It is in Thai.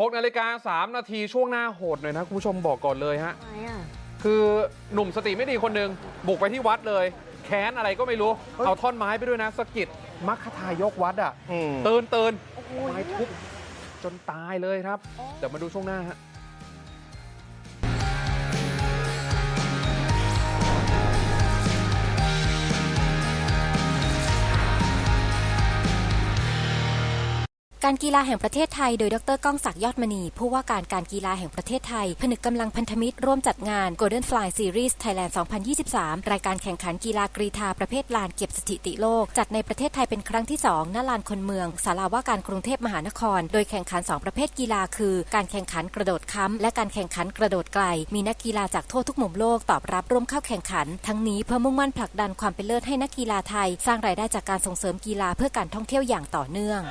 6นาฬิกา3นาทีช่วงหน้าโหดหน่อยนะ คุณผู้ชมบอกก่อนเลยฮะทำไมอะคือหนุ่มสติไม่ดีคนหนึ่งบุกไปที่วัดเลย แค้นอะไรก็ไม่รู้ เอาท่อนไม้ไปด้วยนะสะกิดมัคคทายกวัดอะอืมตื่นตื่นโอ้โหไม้ทุบจนตายเลยครับ เดี๋ยวมาดูช่วงหน้าฮะ การกีฬาแห่งประเทศไทย โดยดรก้องศักดิ์ยอดมณี ผู้ว่าการการกีฬาแห่งประเทศไทย ผนึกกำลังพันธมิตรร่วมจัดงาน Golden Fly Series Thailand 2023 รายการแข่งขันกีฬากรีธาประเภทลานเก็บสถิติโลก จัดในประเทศไทยเป็นครั้งที่ 2 ณ ลานคนเมืองศาลาว่าการกรุงเทพมหานคร โดยแข่งขัน 2 ประเภทกีฬาคือ การแข่งขันกระโดดค้ำและการแข่งขันกระโดดไกล มีนักกีฬาจากทั่วทุกมุมโลกตอบรับร่วมเข้าแข่งขัน ทั้งนี้เพื่อมุ่งมั่นผลักดันความเป็นเลิศให้นักกีฬาไทย สร้างรายได้จากการส่งเสริมกีฬาเพื่อการท่องเที่ยวอย่างต่อเนื่อง